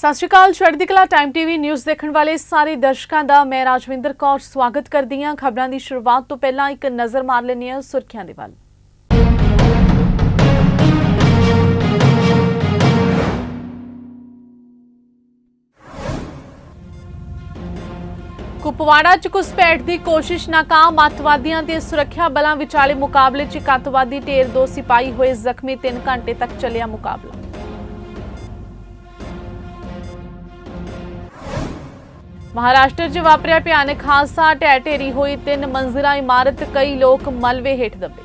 ਸਤਿ ਸ਼੍ਰੀ ਅਕਾਲ ਚੜ੍ਹਦੀ ਕਲਾ ਟਾਈਮ ਟੀਵੀ ਨਿਊਜ਼ ਦੇਖਣ ਵਾਲੇ ਸਾਰੇ ਦਰਸ਼ਕਾਂ ਦਾ ਮੈਂ ਰਾਜਵਿੰਦਰ ਕੌਰ ਸਵਾਗਤ ਕਰਦੀ ਹਾਂ ਖਬਰਾਂ ਦੀ ਸ਼ੁਰੂਆਤ ਤੋਂ ਪਹਿਲਾਂ ਇੱਕ ਨਜ਼ਰ ਮਾਰ ਲੈਂਦੇ ਹਾਂ ਸੁਰਖੀਆਂ ਦੇ ਵੱਲ। ਕੁਪਵਾੜਾ ਚ ਘੁਸਪੈਠ ਦੀ ਕੋਸ਼ਿਸ਼ ਨਾਕਾਮ, ਅੱਤਵਾਦੀਆਂ ਤੇ ਸੁਰੱਖਿਆ ਬਲਾਂ ਵਿਚਾਲੇ ਮੁਕਾਬਲੇ ਚ ਇੱਕ ਅੱਤਵਾਦੀ ਢੇਰ ਦੋ ਸਿਪਾਹੀ ਹੋਏ ਜ਼ਖਮੀ 3 ਘੰਟੇ ਤੱਕ ਚੱਲਿਆ ਮੁਕਾਬਲਾ। ਮਹਾਰਾਸ਼ਟਰ 'ਚ ਵਾਪਰਿਆ ਭਿਆਨਕ ਹਾਦਸਾ ਢਹਿ ਢੇਰੀ ਹੋਈ ਤਿੰਨ ਮੰਜ਼ਿਲਾ ਇਮਾਰਤ, ਕਈ ਲੋਕ ਮਲਬੇ ਹੇਠ ਦੱਬੇ।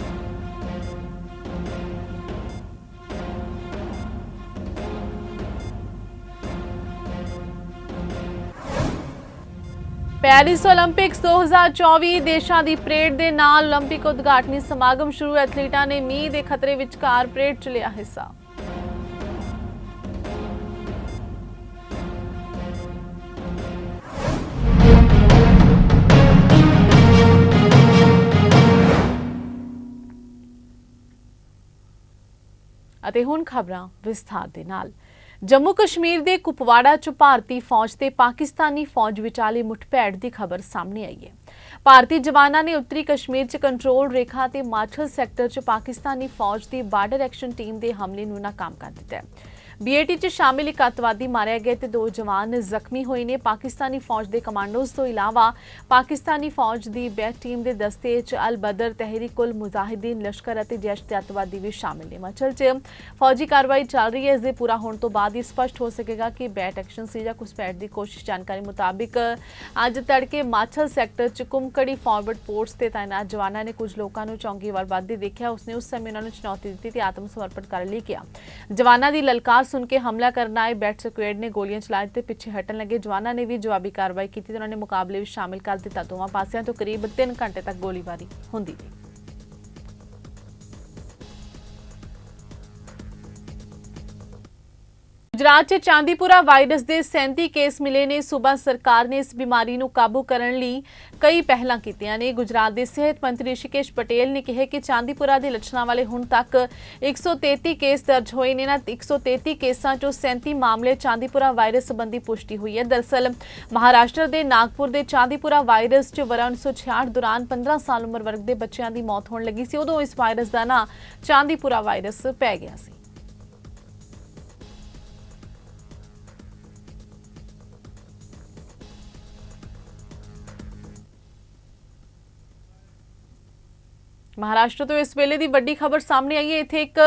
ਪੈਰਿਸ 올림픽ਸ 2024 ਦੇਸ਼ਾਂ ਦੀ ਪਰੇਡ ਦੇ ਨਾਲ 올림픽 ਉਦਘਾਟਨੀ ਸਮਾਗਮ ਸ਼ੁਰੂ, ਐਥਲੀਟਾਂ ਨੇ ਮੀਂਹ ਦੇ ਖਤਰੇ ਵਿਚਕਾਰ ਪਰੇਡ 'ਚ ਲਿਆ ਹਿੱਸਾ। ਅਤੇ ਹੁਣ ਖਬਰਾਂ ਵਿਸਥਾਰ ਦੇ ਨਾਲ। ਜੰਮੂ ਕਸ਼ਮੀਰ ਦੇ ਕੁਪਵਾੜਾ 'ਚ ਭਾਰਤੀ ਫੌਜ ਤੇ ਪਾਕਿਸਤਾਨੀ ਫੌਜ ਵਿਚਾਲੇ ਮੁੱਠਭੇੜ ਦੀ ਖਬਰ ਸਾਹਮਣੇ ਆਈ ਹੈ। ਭਾਰਤੀ ਜਵਾਨਾਂ ਨੇ ਉੱਤਰੀ ਕਸ਼ਮੀਰ 'ਚ ਕੰਟਰੋਲ ਰੇਖਾ ਤੇ ਮਾਛਲ ਸੈਕਟਰ 'ਚ ਪਾਕਿਸਤਾਨੀ ਫੌਜ ਦੀ ਬਾਰਡਰ ਐਕਸ਼ਨ ਟੀਮ ਦੇ ਹਮਲੇ ਨੂੰ ਨਾਕਾਮ ਕਰ ਦਿੱਤਾ ਹੈ। ਬੀਏਟੀ 'ਚ ਸ਼ਾਮਿਲ ਇੱਕ ਅੱਤਵਾਦੀ ਮਾਰਿਆ ਗਿਆ ਤੇ ਦੋ ਜਵਾਨ ਜ਼ਖਮੀ ਹੋਏ ਨੇ। ਪਾਕਿਸਤਾਨੀ ਫੌਜ ਦੇ ਕਮਾਂਡੋਜ਼ ਤੋਂ ਇਲਾਵਾ ਪਾਕਿਸਤਾਨੀ ਫੌਜ ਦੀ ਬੈਟ ਟੀਮ ਦੇ ਦਸਤੇ 'ਚ ਅਲ ਬਦਰ ਤਹਿਰੀਕੁਲ ਮੁਜਾਹਿਦੀਨ, ਲਸ਼ਕਰ ਅਤੇ ਜੈਸ਼ ਦੇ ਅੱਤਵਾਦੀ ਵੀ ਸ਼ਾਮਿਲ ਨੇ। ਮਚਲ 'ਚ ਫੌਜੀ ਕਾਰਵਾਈ ਚੱਲ ਰਹੀ ਹੈ। ਇਸ ਦੇ ਪੂਰਾ ਹੋਣ ਤੋਂ ਬਾਅਦ ਹੀ ਸਪਸ਼ਟ ਹੋ ਸਕੇਗਾ ਕਿ ਬੈਟ ਐਕਸ਼ਨ ਸੀ ਜਾਂ ਘੁਸਪੈਠ ਦੀ ਕੋਸ਼ਿਸ਼। ਜਾਣਕਾਰੀ ਮੁਤਾਬਿਕ ਅੱਜ ਤੜਕੇ ਮਾਛਲ ਸੈਕਟਰ 'ਚ ਕੁਮਕੜੀ ਫਾਰਵਰਡ ਪੋਸਟ ਤੇ ਤਾਇਨਾਤ ਜਵਾਨਾਂ ਨੇ ਕੁਝ ਲੋਕਾਂ ਨੂੰ ਚੌਂਕੀ ਵੱਲ ਵੱਧਦੇ ਦੇਖਿਆ। ਉਸਨੇ ਉਸ ਸਮੇਂ ਉਹਨਾਂ ਨੂੰ ਚੁਣੌਤੀ ਦਿੱਤੀ ਤੇ ਆਤਮ ਸਮਰਪਣ ਕਰਨ ਲਈ ਕਿਹਾ। ਜਵਾਨਾਂ ਦੀ ਲਲਕਾਰ ਸੁਣ ਕੇ ਹਮਲਾ ਕਰਨ ਆਏ ਬੈਟ ਸਕੁਐਡ ਨੇ ਗੋਲੀਆਂ ਚਲਾਈ ਤੇ ਪਿੱਛੇ ਹਟਣ ਲੱਗੇ। ਜਵਾਨਾਂ ਨੇ ਵੀ ਜਵਾਬੀ ਕਾਰਵਾਈ ਕੀਤੀ ਤੇ ਉਹਨਾਂ ਨੇ ਮੁਕਾਬਲੇ ਵਿੱਚ ਸ਼ਾਮਿਲ ਕਰ ਦਿੱਤਾ। ਦੋਵਾਂ ਪਾਸਿਆਂ ਤੋਂ ਕਰੀਬ 3 ਘੰਟੇ ਤੱਕ ਗੋਲੀਬਾਰੀ ਹੁੰਦੀ ਰਹੀ। ਗੁਜਰਾਤ 'ਚ ਚਾਂਦੀਪੁਰਾ ਵਾਇਰਸ ਦੇ 37 ਕੇਸ ਮਿਲੇ ਨੇ। ਸੂਬਾ ਸਰਕਾਰ ਨੇ ਇਸ ਬਿਮਾਰੀ ਨੂੰ ਕਾਬੂ ਕਰਨ ਲਈ ਕਈ ਪਹਿਲਾਂ ਕੀਤੀਆਂ ਨੇ। ਗੁਜਰਾਤ ਦੇ ਸਿਹਤ ਮੰਤਰੀ ਰਿਸ਼ੀਕੇਸ਼ ਪਟੇਲ ਨੇ ਕਿਹਾ ਕਿ ਚਾਂਦੀਪੁਰਾ ਦੇ ਲੱਛਣਾਂ ਵਾਲੇ ਹੁਣ ਤੱਕ 133 ਕੇਸ ਦਰਜ ਹੋਏ ਨੇ। ਨਾ 133 ਕੇਸਾਂ 'ਚੋਂ 37 ਮਾਮਲੇ ਚਾਂਦੀਪੁਰਾ ਵਾਇਰਸ ਸੰਬੰਧੀ ਪੁਸ਼ਟੀ ਹੋਈ ਹੈ। ਦਰਸਲ ਮਹਾਰਾਸ਼ਟਰ ਦੇ ਨਾਗਪੁਰ ਦੇ ਚਾਂਦੀਪੁਰਾ ਵਾਇਰਸ 'ਚ ਵਰਨ 1966 ਦੌਰਾਨ 15 ਸਾਲ ਉਮਰ ਵਰਗ ਦੇ ਬੱਚਿਆਂ ਦੀ ਮੌਤ ਹੋਣ ਲੱਗੀ ਸੀ। ਉਦੋਂ ਇਸ ਵਾਇਰਸ ਦਾ ਨਾਂ ਚਾਂਦੀਪੁਰਾ ਵਾਇਰਸ ਪੈ ਗਿਆ ਸੀ। ਮਹਾਰਾਸ਼ਟਰ ਤੋਂ ਇਸ ਵੇਲੇ ਦੀ ਵੱਡੀ ਖਬਰ ਸਾਹਮਣੇ ਆਈ ਹੈ। ਇੱਥੇ ਇੱਕ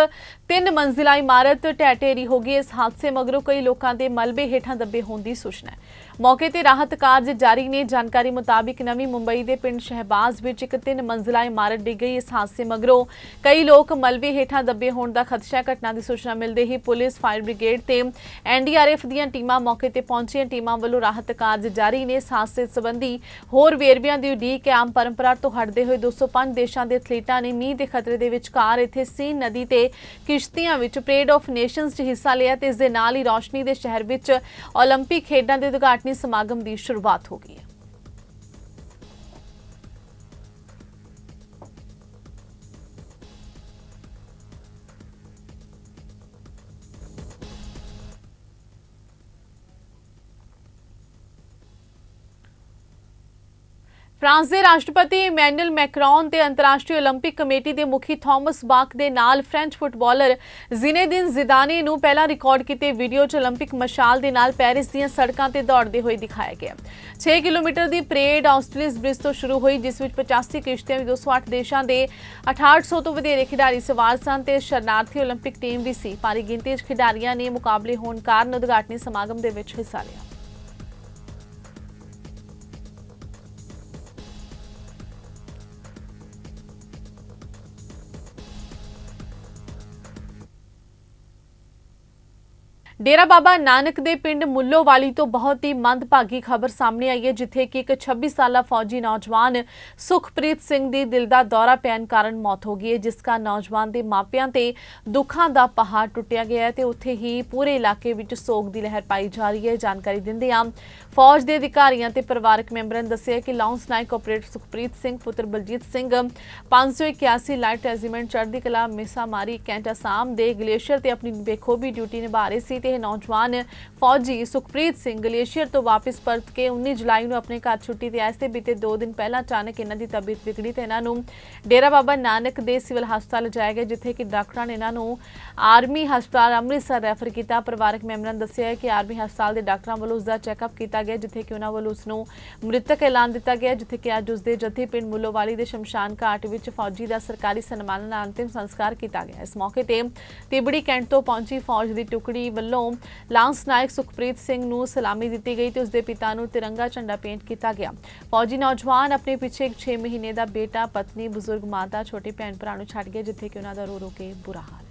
ਤਿੰਨ ਮੰਜ਼ਿਲਾ ਇਮਾਰਤ ਢਹਿ ਢੇਰੀ ਹੋ ਗਈ। ਇਸ ਹਾਦਸੇ ਮਗਰੋਂ ਕਈ ਲੋਕਾਂ ਦੇ ਮਲਬੇ ਹੇਠਾਂ ਦੱਬੇ ਹੋਣ ਦੀ ਸੂਚਨਾ ਹੈ। ਮੌਕੇ ਤੇ ਰਾਹਤ ਕਾਰਜ ਜਾਰੀ ਨੇ ਜਾਣਕਾਰੀ ਮੁਤਾਬਿਕ ਨਵੀਂ ਮੁੰਬਈ ਦੇ ਪਿੰਡ ਸ਼ਹਿਬਾਜ਼ ਵਿੱਚ ਇੱਕ ਤਿੰਨ ਮੰਜ਼ਿਲਾ ਇਮਾਰਤ ਡਿੱਗ ਗਈ ਇਸ ਹਾਦਸੇ ਮਗਰੋਂ ਕਈ ਲੋਕ ਮਲਬੇ ਹੇਠਾਂ ਦੱਬੇ ਹੋਣ ਦਾ ਖਦਸ਼ਾ ਘਟਨਾ ਦੀ ਸੂਚਨਾ ਮਿਲਦੇ ਹੀ ਪੁਲਿਸ ਫਾਇਰ ਬ੍ਰਿਗੇਡ ਤੇ ਐਨਡੀਆਰਐਫ ਦੀਆਂ ਟੀਮਾਂ ਮੌਕੇ ਤੇ ਪਹੁੰਚੀਆਂ ਟੀਮਾਂ ਵੱਲੋਂ ਰਾਹਤ ਕਾਰਜ ਜਾਰੀ ਨੇ ਇਸ ਹਾਦਸੇ ਸੰਬੰਧੀ ਹੋਰ ਵੇਰਵਿਆਂ ਦੀ ਉਡੀਕ ਆਮ ਪਰੰਪਰਾ ਤੋਂ ਹਟਦੇ ਹੋਏ 205 ਦੇਸ਼ਾਂ ਦੇ ਐਥਲੀਟਾਂ ਨੇ ਮੀਂਹ ਦੇ ਖਤਰੇ ਦੇ ਵਿਚਕਾਰ ਇੱਥੇ ਸੀਨ ਨਦੀ ਤੇ ਕਿਸ਼ਤੀਆਂ ਵਿੱਚ ਪਰੇਡ ਆਫ ਨੇਸ਼ਨਸ 'ਚ ਹਿੱਸਾ ਲਿਆ ਤੇ ਇਸ ਦੇ ਨਾਲ ਹੀ ਰੌਸ਼ਨੀ ਦੇ ਸ਼ਹਿਰ ਵਿੱਚ 올림픽 ਖੇਡਾਂ ਦੇ ਉਦਘਾਟਨੀ ਸਮਾਗਮ ਦੀ ਸ਼ੁਰੂਆਤ ਹੋ ਗਈ ਹੈ। ਫਰਾਂਸ ਦੇ ਰਾਸ਼ਟਰਪਤੀ ਇਮੈਨੂਅਲ ਮੈਕਰੋਨ ਤੇ ਅੰਤਰਰਾਸ਼ਟਰੀ 올림픽 ਕਮੇਟੀ ਦੇ ਮੁਖੀ ਥਾਮਸ ਬਾਕ ਦੇ ਨਾਲ ਫ੍ਰੈਂਚ ਫੁੱਟਬਾਲਰ ਜ਼ਿਨੇਦਿਨ ਜ਼ਿਦਾਨੇ ਨੂੰ ਪਹਿਲਾਂ ਰਿਕਾਰਡ ਕੀਤੇ ਵੀਡੀਓ 'ਚ 올림픽 ਮਸ਼ਾਲ ਦੇ ਨਾਲ ਪੈਰਿਸ ਦੀਆਂ ਸੜਕਾਂ ਤੇ ਦੌੜਦੇ ਹੋਏ ਦਿਖਾਇਆ ਗਿਆ 6 ਕਿਲੋਮੀਟਰ ਦੀ ਪਰੇਡ ਆਸਟ੍ਰੇਲੀਅਸ ਬ੍ਰਿਜ ਤੋਂ ਸ਼ੁਰੂ ਹੋਈ ਜਿਸ ਵਿੱਚ 85 ਕਿਸ਼ਤੀਆਂ ਵੀ 208 ਦੇਸ਼ਾਂ ਦੇ 6800 ਤੋਂ ਵਧੇਰੇ ਖਿਡਾਰੀ ਸਵਾਰ ਸਨ ਤੇ ਸ਼ਰਨਾਰਥੀ 올림픽 ਟੀਮ ਵੀ ਸੀ ਭਾਰੀ ਗਿਣਤੀ 'ਚ ਖਿਡਾਰੀਆਂ ਨੇ ਮੁਕਾਬਲੇ ਹੋਣ ਕਾਰਨ ਉਦਘਾਟਨੀ ਸਮਾਗਮ ਦੇ ਵਿੱਚ ਹਿੱਸਾ ਲਿਆ ਡੇਰਾ ਬਾਬਾ ਨਾਨਕ ਦੇ ਪਿੰਡ ਮੁੱਲੋਵਾਲੀ ਤੋਂ ਬਹੁਤ ਹੀ ਮੰਦਭਾਗੀ ਖਬਰ ਸਾਹਮਣੇ ਆਈ ਹੈ, ਜਿੱਥੇ ਕਿ ਇੱਕ 26 ਸਾਲਾ ਫੌਜੀ ਨੌਜਵਾਨ ਸੁਖਪ੍ਰੀਤ ਸਿੰਘ ਦੀ ਦਿਲ ਦਾ ਦੌਰਾ ਪੈਣ ਕਾਰਨ ਮੌਤ ਹੋ ਗਈ ਹੈ, ਜਿਸ ਦਾ ਨੌਜਵਾਨ ਦੇ ਮਾਪਿਆਂ ਤੇ ਦੁੱਖਾਂ ਦਾ ਪਹਾੜ ਟੁੱਟਿਆ ਗਿਆ ਹੈ ਤੇ ਉੱਥੇ ਹੀ ਪੂਰੇ ਇਲਾਕੇ ਵਿੱਚ ਸੋਗ ਦੀ ਲਹਿਰ ਪਾਈ ਜਾ ਰਹੀ ਹੈ। ਜਾਣਕਾਰੀ ਦਿੰਦੇ ਆ ਫੌਜ ਦੇ ਅਧਿਕਾਰੀਆਂ ਤੇ ਪਰਿਵਾਰਕ ਮੈਂਬਰਾਂ ਨੇ ਦੱਸਿਆ ਕਿ ਲਾਉਂਸ ਨਾਇਕ ਆਪਰੇਟਰ ਸੁਖਪ੍ਰੀਤ ਸਿੰਘ, ਪੁੱਤਰ ਬਲਜੀਤ ਸਿੰਘ 581 ਲਾਈਟ ਰੈਜੀਮੈਂਟ, ਚੜ੍ਹਦੀ ਕਲਾ, ਮਿਸਾਮਾਰੀ, ਕੈਂਟ ਅਸਾਮ ਦੇ ਗਲੇਸ਼ੀਅਰ ਤੇ ਆਪਣੀ ਬੇਖੂਬੀ ਡਿਊਟੀ ਨਿਭਾ ਰਹੇ ਸੀ ਤੇ ਕਿ ਇਹ ਨੌਜਵਾਨ ਫੌਜੀ ਸੁਖਪ੍ਰੀਤ ਸਿੰਘ ਗਲੇਸ਼ੀਅਰ ਤੋਂ ਵਾਪਸ ਪਰਤ ਕੇ 19 ਜੁਲਾਈ ਨੂੰ ਆਪਣੇ ਘਰ ਛੁੱਟੀ ਤੇ ਆਏ ਸੀ। ਬੀਤੇ 2 ਦਿਨ ਪਹਿਲਾਂ ਅਚਾਨਕ ਇਹਨਾਂ ਦੀ ਤਬੀਅਤ ਵਿਗੜੀ ਤੇ ਇਹਨਾਂ ਨੂੰ ਡੇਰਾ ਬਾਬਾ ਨਾਨਕ ਦੇ ਸਿਵਲ ਹਸਪਤਾਲ ਲਿਜਾਇਆ ਗਿਆ, ਜਿੱਥੇ ਕਿ ਡਾਕਟਰਾਂ ਨੇ ਇਹਨਾਂ ਨੂੰ ਆਰਮੀ ਹਸਪਤਾਲ ਅੰਮ੍ਰਿਤਸਰ ਰੈਫਰ ਕੀਤਾ। ਪਰਿਵਾਰਕ ਮੈਂਬਰਾਂ ਨੇ ਦੱਸਿਆ ਕਿ ਆਰਮੀ ਹਸਪਤਾਲ ਦੇ ਡਾਕਟਰਾਂ ਵੱਲੋਂ ਉਸ ਦਾ ਚੈੱਕਅਪ ਕੀਤਾ ਗਿਆ, ਜਿੱਥੇ ਕਿ ਉਹਨਾਂ ਵੱਲੋਂ ਉਸ ਨੂੰ ਮ੍ਰਿਤਕ ਐਲਾਨ ਦਿੱਤਾ ਗਿਆ, ਜਿੱਥੇ ਕਿ ਅੱਜ ਉਸ ਦੇ ਜੱਥੇ ਪਿੰਡ ਮੁੱਲੋਵਾਲੀ ਦੇ ਸ਼ਮਸ਼ਾਨ ਘਾਟ ਵਿੱਚ ਫੌਜੀ ਦਾ ਸਰਕਾਰੀ ਸਨਮਾਨ ਨਾਲ ਅੰਤਿਮ ਸੰਸਕਾਰ ਕੀਤਾ ਗਿਆ। ਇਸ ਮੌਕੇ ਤੇ ਤਿਬੜੀ ਕੈਂਟ ਤੋਂ ਪਹੁੰਚੀ ਫੌਜ ਦੀ ਟੁਕੜੀ ਵੱਲੋਂ ਲਾਂਸ ਨਾਇਕ ਸੁਖਪ੍ਰੀਤ ਸਿੰਘ ਨੂੰ ਸਲਾਮੀ ਦਿੱਤੀ ਗਈ ਤੇ ਉਸ ਦੇ ਪਿਤਾ ਨੂੰ ਤਿਰੰਗਾ ਝੰਡਾ ਪੇਂਟ ਕੀਤਾ ਗਿਆ। ਫੌਜੀ ਨੌਜਵਾਨ ਆਪਣੇ ਪਿੱਛੇ ਇੱਕ 6 ਮਹੀਨੇ ਦਾ ਬੇਟਾ, ਪਤਨੀ, ਬਜ਼ੁਰਗ ਮਾਤਾ, ਛੋਟੇ ਭੈਣ ਭਰਾ ਨੂੰ ਛੱਡ ਗਿਆ ਜਿੱਥੇ ਕਿ ਉਹਨਾਂ ਦਾ ਰੋ ਰੋ ਕੇ ਬੁਰਾ ਹਾਲ।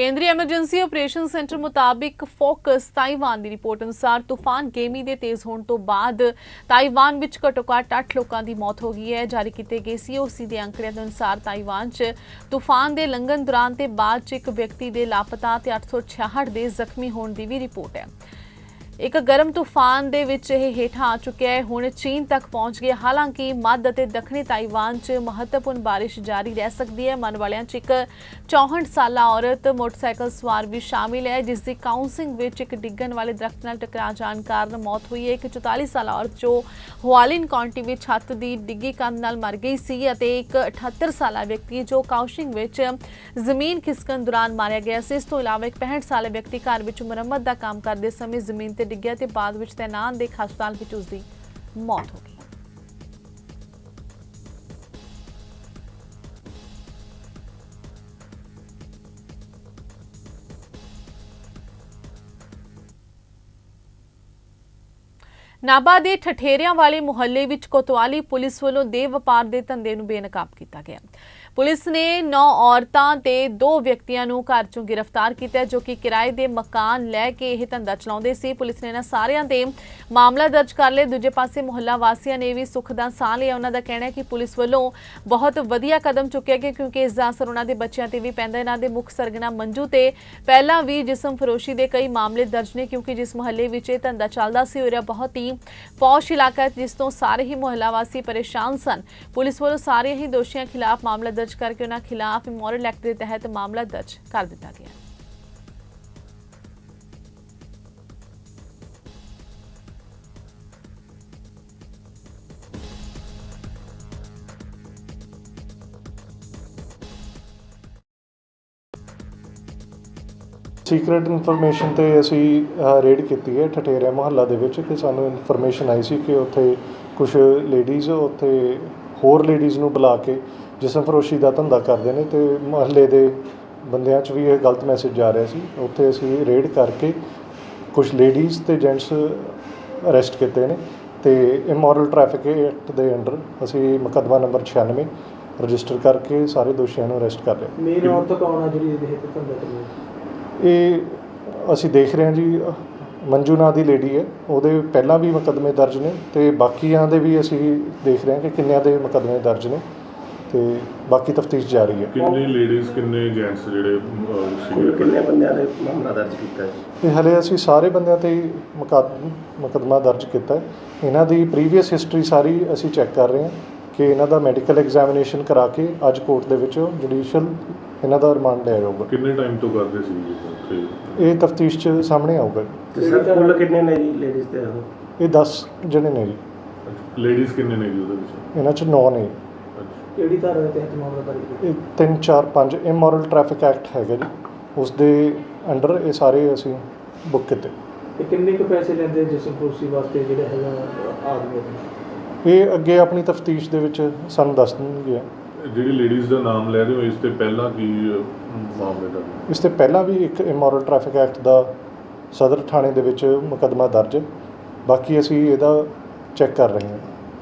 ਕੇਂਦਰੀ ਐਮਰਜੈਂਸੀ ਆਪਰੇਸ਼ਨ ਸੈਂਟਰ ਮੁਤਾਬਿਕ ਫੋਕਸ ਤਾਈਵਾਨ ਦੀ ਰਿਪੋਰਟ ਅਨੁਸਾਰ ਤੂਫਾਨ ਗੇਮੀ ਦੇ ਤੇਜ਼ ਹੋਣ ਤੋਂ ਬਾਅਦ ਤਾਈਵਾਨ ਵਿੱਚ ਘੱਟੋ-ਘੱਟ 8 ਲੋਕਾਂ ਦੀ ਮੌਤ ਹੋ ਗਈ ਹੈ। ਜਾਰੀ ਕੀਤੇ ਗਏ ਸੀਓਸੀ ਦੇ ਅੰਕੜਿਆਂ ਦੇ ਅਨੁਸਾਰ ਤਾਈਵਾਨ 'ਚ ਤੂਫਾਨ ਦੇ ਲੰਘਣ ਦੌਰਾਨ ਤੇ ਬਾਅਦ 'ਚ ਇੱਕ ਵਿਅਕਤੀ ਦੇ ਲਾਪਤਾ ਤੇ 866 ਦੇ ਜ਼ਖਮੀ ਹੋਣ ਦੀ ਵੀ ਰਿਪੋਰਟ ਹੈ। ਇੱਕ ਗਰਮ ਤੂਫਾਨ ਦੇ ਵਿੱਚ ਇਹ ਹੇਠਾਂ ਆ ਚੁੱਕਿਆ ਹੈ। ਹੁਣ ਚੀਨ ਤੱਕ ਪਹੁੰਚ ਗਿਆ। ਹਾਲਾਂਕਿ ਮੱਧ ਅਤੇ ਦੱਖਣੀ ਤਾਈਵਾਨ 'ਚ ਮਹੱਤਵਪੂਰਨ ਬਾਰਿਸ਼ ਜਾਰੀ ਰਹਿ ਸਕਦੀ ਹੈ। ਮਨ ਵਾਲਿਆਂ 'ਚ ਇੱਕ 64 ਸਾਲਾ ਔਰਤ ਮੋਟਰਸਾਈਕਲ ਸਵਾਰ ਵੀ ਸ਼ਾਮਿਲ ਹੈ, ਜਿਸ ਦੀ ਕਾਉਂਸਿੰਗ ਵਿੱਚ ਇੱਕ ਡਿੱਗਣ ਵਾਲੇ ਦਰਖਤ ਨਾਲ ਟਕਰਾ ਜਾਣ ਕਾਰਨ ਮੌਤ ਹੋਈ ਹੈ। ਇੱਕ 44 ਸਾਲਾ ਔਰਤ ਜੋ ਹੁਆਲਿਨ ਕਾਉਂਟੀ ਵਿੱਚ ਛੱਤ ਦੀ ਡਿੱਗੀ ਕੰਧ ਨਾਲ ਮਰ ਗਈ ਸੀ ਅਤੇ ਇੱਕ 78 ਸਾਲਾ ਵਿਅਕਤੀ ਜੋ ਕਾਉਂਸਿੰਗ ਵਿੱਚ ਜ਼ਮੀਨ ਖਿਸਕਣ ਦੌਰਾਨ ਮਾਰਿਆ ਗਿਆ ਸੀ। ਇਸ ਤੋਂ ਇਲਾਵਾ ਇੱਕ 65 ਸਾਲੇ ਵਿਅਕਤੀ ਘਰ ਵਿੱਚ ਮੁਰੰਮਤ ਦਾ ਕੰਮ ਕਰਦੇ ਸਮੇਂ ਜ਼ਮੀਨ ਤੇ ਡਿੱਗਿਆ ਤੇ ਬਾਅਦ ਵਿੱਚ ਤੈਨਾਨ ਦੇ ਹਸਪਤਾਲ ਵਿੱਚ ਉਸ ਦੀ ਮੌਤ ਹੋ ਗਈ। ਨਾਭਾ ਦੇ ਠਠੇਰਿਆਂ ਵਾਲੇ ਮੁਹੱਲੇ ਵਿੱਚ ਕੋਤਵਾਲੀ ਪੁਲਿਸ ਵੱਲੋਂ ਦੇ ਵਪਾਰ ਦੇ ਧੰਦੇ ਨੂੰ ਬੇਨਕਾਬ ਕੀਤਾ ਗਿਆ। ਪੁਲਿਸ ਨੇ 9 ਔਰਤਾਂ ਤੇ 2 ਵਿਅਕਤੀਆਂ ਨੂੰ ਘਰ ਚੋਂ ਗ੍ਰਿਫਤਾਰ ਕੀਤਾ, ਜੋ ਕਿ ਕਿਰਾਏ ਦੇ ਮਕਾਨ ਲੈ ਕੇ ਇਹ ਧੰਦਾ ਚਲਾਉਂਦੇ ਸੀ। ਪੁਲਿਸ ਨੇ ਇਹਨਾਂ ਸਾਰਿਆਂ ਤੇ ਮਾਮਲਾ ਦਰਜ ਕਰ ਲਿਆ। ਦੂਜੇ ਪਾਸੇ ਮੁਹੱਲਾ ਵਾਸੀਆਂ ਨੇ ਵੀ ਸੁੱਖ ਦਾ ਸਾਹ ਲਿਆ। ਉਹਨਾਂ ਦਾ ਕਹਿਣਾ ਹੈ ਕਿ ਪੁਲਿਸ ਵੱਲੋਂ ਬਹੁਤ ਵਧੀਆ ਕਦਮ ਚੁੱਕਿਆ ਗਿਆ, ਕਿਉਂਕਿ ਇਸ ਦਾ ਅਸਰ ਉਹਨਾਂ ਦੇ ਬੱਚਿਆਂ ਤੇ ਵੀ ਪੈਂਦਾ ਇਹਨਾਂ ਦੇ ਮੁੱਖ ਸਰਗਨਾ ਮੰਜੂ ਤੇ ਪਹਿਲਾਂ ਵੀ ਜਿਸਮ ਫਰੋਸ਼ੀ ਦੇ ਕਈ ਮਾਮਲੇ ਦਰਜ ਨੇ, ਕਿਉਂਕਿ ਜਿਸ ਮੁਹੱਲੇ ਵਿੱਚ ਇਹ ਧੰਦਾ ਚੱਲਦਾ ਸੀ, ਉਹ ਬਹੁਤ ਹੀ ਪੌਸ਼ ਇਲਾਕਾ ਜਿਸ ਤੋਂ ਸਾਰੇ ਹੀ ਮੁਹੱਲਾ ਵਾਸੀ ਪਰੇਸ਼ਾਨ ਸਨ। ਪੁਲਿਸ ਵੱਲੋਂ ਸਾਰੇ ਹੀ ਦੋਸ਼ੀਆਂ ਖਿਲਾਫ ਮਾਮਲਾ ਦਰਜ ਕਰਕੇ ਉਹਨਾਂ ਖਿਲਾਫ ਇਮੋਰਲ ਐਕਟ ਦੇ ਤਹਿਤ ਮਾਮਲਾ ਦਰਜ ਕਰ ਦਿੱਤਾ ਗਿਆ ਸੀਕ੍ਰੇਟ ਇਨਫੋਰਮੇਸ਼ਨ ਤੇ ਅਸੀਂ ਰੇਡ ਕੀਤੀ ਹੈ ਠਠੇਰਿਆ ਮੁਹੱਲਾ ਦੇ ਵਿੱਚ ਕਿ ਸਾਨੂੰ ਇਨਫੋਰਮੇਸ਼ਨ ਆਈ ਸੀ ਕਿ ਉੱਥੇ ਕੁਝ ਲੇਡੀਜ਼ ਉੱਥੇ ਹੋਰ ਲੇਡੀਜ਼ ਨੂੰ ਬੁਲਾ ਕੇ ਜਿਸਮ ਫਰੋਸ਼ੀ ਦਾ ਧੰਦਾ ਕਰਦੇ ਨੇ ਤੇ ਮੁਹੱਲੇ ਦੇ ਬੰਦਿਆਂ 'ਚ ਵੀ ਇਹ ਗਲਤ ਮੈਸੇਜ ਜਾ ਰਿਹਾ ਸੀ। ਉੱਥੇ ਅਸੀਂ ਰੇਡ ਕਰਕੇ ਕੁਝ ਲੇਡੀਜ਼ ਤੇ ਜੈਂਟਸ ਅਰੈਸਟ ਕੀਤੇ ਨੇ ਤੇ ਇਮੋਰਲ ਟ੍ਰੈਫਿਕ ਐਕਟ ਦੇ ਅੰਡਰ ਅਸੀਂ ਮੁਕੱਦਮਾ ਨੰਬਰ 96 ਰਜਿਸਟਰ ਕਰਕੇ ਸਾਰੇ ਦੋਸ਼ੀਆਂ ਨੂੰ ਅਰੈਸਟ ਕਰ ਲਿਆ। ਮੇਨ ਔਰਤ ਕੌਣ ਆ ਜਿਹੜੀ ਇਹਦੇ ਹੇਠ ਧੰਦਾ ਚੱਲਦਾ ਇਹ ਅਸੀਂ ਦੇਖ ਰਹੇ ਹਾਂ ਜੀ ਮੰਜੂ ਨਾਂ ਦੀ ਲੇਡੀ ਹੈ। ਉਹਦੇ ਪਹਿਲਾਂ ਵੀ ਮੁਕੱਦਮੇ ਦਰਜ ਨੇ ਤੇ ਬਾਕੀਆਂ ਦੇ ਵੀ ਅਸੀਂ ਦੇਖ ਰਹੇ ਹਾਂ ਕਿ ਕਿੰਨਿਆਂ ਦੇ ਮੁਕੱਦਮੇ ਦਰਜ ਨੇ। ਤੇ ਬਾਕੀ ਤਫਤੀਸ਼ ਜਾਰੀ ਹੈ। ਕਿੰਨੇ ਲੇਡੀਜ਼ ਕਿੰਨੇ ਜੈਂਟਸ ਜਿਹੜੇ ਕੁੱਲ ਸੀਗੇ? ਕਿੰਨੇ ਬੰਦਿਆਂ ਦੇ ਮਾਮਲਾ ਦਰਜ ਕੀਤਾ ਹੈ? ਤੇ ਹਲੇ ਅਸੀਂ ਸਾਰੇ ਬੰਦਿਆਂ ਤੇ ਹੀ ਮੁਕੱਦਮਾ ਦਰਜ ਕੀਤਾ ਹੈ। ਇਹਨਾਂ ਦੀ ਪ੍ਰੀਵੀਅਸ ਹਿਸਟਰੀ ਸਾਰੀ ਅਸੀਂ ਚੈੱਕ ਕਰ ਰਹੇ ਹਾਂ ਕਿ ਇਹਨਾਂ ਦਾ ਮੈਡੀਕਲ ਐਗਜ਼ਾਮੀਨੇਸ਼ਨ ਕਰਾ ਕੇ ਅੱਜ ਕੋਰਟ ਦੇ ਵਿੱਚ ਜੁਡੀਸ਼ੀਅਲ ਇਹਨਾਂ ਦਾ ਰਿਮਾਂਡ ਲਿਆ ਜਾਊਗਾ। ਕਿੰਨੇ ਟਾਈਮ ਤੋਂ ਕਰਦੇ ਸੀ ਜੀ ਇਹ ਤਫਤੀਸ਼ 'ਚ ਸਾਹਮਣੇ ਆਊਗਾ। ਤੇ ਸਰ ਕੁੱਲ ਕਿੰਨੇ ਨੇ ਜੀ ਲੇਡੀਜ਼ ਤੇ ਇਹ 10 ਜਣੇ ਨੇ ਜੀ। ਲੇਡੀਜ਼ ਕਿੰਨੇ ਨੇ ਜੀ ਉਹਦੇ ਵਿੱਚ? ਇਹਨਾਂ 'ਚ 9 ਨੇ। ਕਿਹੜੀ ਧਾਰਾ ਦੇ ਤਹਿਤ ਮਾਮਲਾ ਦਰਜ ਕੀਤਾ? ਇਹ 3 4 5 ਇਮੋਰਲ ਟ੍ਰੈਫਿਕ ਐਕਟ ਹੈਗਾ ਜੀ। ਉਸ ਦੇ ਅੰਡਰ ਇਹ ਸਾਰੇ ਅਸੀਂ ਬੁੱਕ ਕੀਤੇ। ਤੇ ਕਿੰਨੇ ਕੁ ਪੈਸੇ ਲੈਂਦੇ ਜਿਸਮ ਕੁਰਸੀ ਵਾਸਤੇ ਜਿਹੜਾ ਹੈਗਾ ਆਦਮੀ? ਇਹ ਅੱਗੇ ਆਪਣੀ ਤਫਤੀਸ਼ ਦੇ ਵਿੱਚ ਸਾਨੂੰ ਦੱਸ ਦੇਣਗੇ ਜਿਹੜੀ ਲੇਡੀਜ਼ ਦਾ ਨਾਮ ਲੈ ਰਹੇ ਹੋ ਇਸ ਤੇ ਪਹਿਲਾਂ ਕੀ ਮਾਮਲੇ ਦਾ? ਇਸ ਤੇ ਪਹਿਲਾਂ ਵੀ ਇੱਕ ਇਮੋਰਲ ਟ੍ਰੈਫਿਕ ਐਕਟ ਦਾ ਸਦਰ ਥਾਣੇ ਦੇ ਵਿੱਚ ਮੁਕੱਦਮਾ ਦਰਜ ਬਾਕੀ ਅਸੀਂ ਇਹਦਾ ਚੈੱਕ ਕਰ ਰਹੇ ਹਾਂ।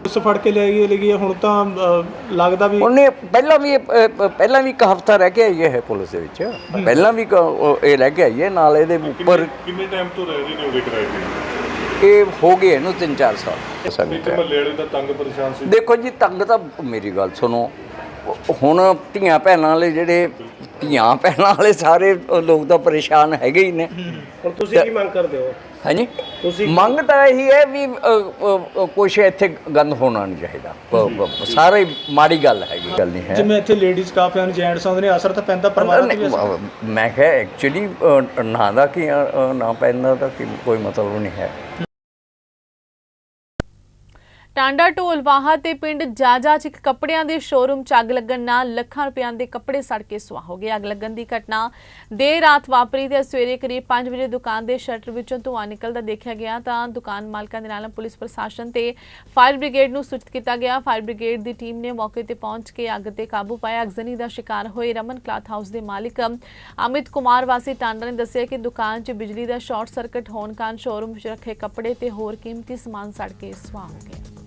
ਉਸ ਫੜ ਕੇ ਲੈ ਗਈ ਲੈ ਗਈ ਹੁਣ ਤਾਂ ਅ, ਲੱਗਦਾ ਵੀ ਉਹਨੇ ਪਹਿਲਾਂ ਵੀ ਇਹ, ਪਹਿਲਾਂ ਵੀ ਇੱਕ ਹਫਤਾ ਰਹਿ ਕੇ ਆਈ ਹੈ ਪੁਲਿਸ ਦੇ ਵਿੱਚ। ਪਹਿਲਾਂ ਵੀ ਕ- ਉਹ ਇਹ ਰਹਿ ਕੇ ਆਈ ਹੈ ਨਾਲ ਇਹਦੇ ਉੱਪਰ ਕਿੰਨੇ- ਟਾਈਮ ਤੋਂ ਰਹਿ ਰਹੇ ਨੇ ਉਹਦੇ ਕਿਰਾਏ ਤੇ ਇਹ ਹੋ ਗਏ ਇਹਨੂੰ 3-4 ਸਾਲ। ਸਾਨੂੰ। ਮਹੱਲੇ ਵਾਲੇ ਦਾ ਤੰਗ ਪਰੇਸ਼ਾਨ ਸੀ। ਦੇਖੋ ਜੀ ਤੰਗ ਤਾਂ ਮੇਰੀ ਗੱਲ ਸੁਣੋ। ਹੁਣ ਧੀਆਂ ਭੈਣਾਂ ਵਾਲੇ ਜਿਹੜੇ ਧੀਆਂ ਭੈਣਾਂ ਵਾਲੇ ਸਾਰੇ ਲੋਕ ਤਾਂ ਪਰੇਸ਼ਾਨ ਹੈਗੇ ਹੀ ਨੇ। ਹੁਣ ਤੁਸੀਂ ਕੀ ਮੰਗ ਕਰਦੇ ਹੋ? ਹਾਂਜੀ? ਮੰਗ ਤਾਂ ਇਹੀ ਹੈ ਵੀ ਕੁਝ ਇੱਥੇ ਗੰਦ ਹੋਣਾ ਨਹੀਂ ਚਾਹੀਦਾ। ਸਾਰੇ ਮਾੜੀ ਗੱਲ ਹੈਗੀ ਗੱਲ ਨਹੀਂ ਹੈ। ਜਿਵੇਂ ਇੱਥੇ ਲੇਡੀਜ਼ ਕਾਫੀ ਹਨ ਜੈਂਟਸ ਆਉਂਦੇ ਨੇ ਅਸਰ ਤਾਂ ਪੈਂਦਾ ਪਰਿਵਾਰਾਂ ਤੇ ਵੀ ਮੈਂ ਕਿਹਾ ਐਕਚੁਅਲੀ ਨਾ ਦਾ ਕੀ ਨਾ ਪੈਂਦਾ ਕੀ ਕੋਈ ਮਤਲਬ ਨਹੀਂ ਹੈ। ਟਾਂਡਾ ਢੋਲਵਾਹਾ ਤੇ ਪਿੰਡ ਜਾਜਾ 'ਚ ਇੱਕ ਕੱਪੜਿਆਂ ਦੇ ਸ਼ੋਰੂਮ 'ਚ ਅੱਗ ਲੱਗਣ ਨਾਲ ਲੱਖਾਂ ਰੁਪਈਆਂ ਦੇ ਕੱਪੜੇ ਸੜ ਕੇ ਸੁਆਹ ਹੋ ਗਏ। ਅੱਗ ਲੱਗਣ ਦੀ ਘਟਨਾ ਦੇਰ ਰਾਤ ਵਾਪਰੀ ਤੇ ਸਵੇਰੇ ਕਰੀਬ 5 ਵਜੇ ਦੁਕਾਨ ਦੇ ਸ਼ਟਰ ਵਿੱਚੋਂ ਧੂੰਆਂ ਨਿਕਲਦਾ ਦੇਖਿਆ ਗਿਆ ਤਾਂ ਦੁਕਾਨ ਮਾਲਕਾਂ ਦੇ ਨਾਲ ਪੁਲਿਸ ਪ੍ਰਸ਼ਾਸਨ ਤੇ ਫਾਇਰ ਬ੍ਰਿਗੇਡ ਨੂੰ ਸੂਚਿਤ ਕੀਤਾ ਗਿਆ। ਫਾਇਰ ਬ੍ਰਿਗੇਡ ਦੀ ਟੀਮ ਨੇ ਮੌਕੇ ਤੇ ਪਹੁੰਚ ਕੇ ਅੱਗ ਤੇ ਕਾਬੂ ਪਾਇਆ। ਅਗਜ਼ਨੀ ਦਾ ਸ਼ਿਕਾਰ ਹੋਏ ਰਮਨ ਕਲਾਥ ਹਾਊਸ ਦੇ ਮਾਲਕ ਅਮਿਤ ਕੁਮਾਰ ਵਾਸੀ ਟਾਂਡਾ ਨੇ ਦੱਸਿਆ ਕਿ ਦੁਕਾਨ 'ਚ ਬਿਜਲੀ ਦਾ ਸ਼ਾਰਟ ਸਰਕਟ ਹੋਣ ਕਾਰਨ ਸ਼ੋਰੂਮ ਵਿੱਚ ਰੱਖੇ ਕੱਪੜੇ ਤੇ ਹੋਰ ਕੀਮਤੀ ਸਮਾਨ ਸੜ ਕੇ ਸੁਆਹ ਹੋ ਗਏ।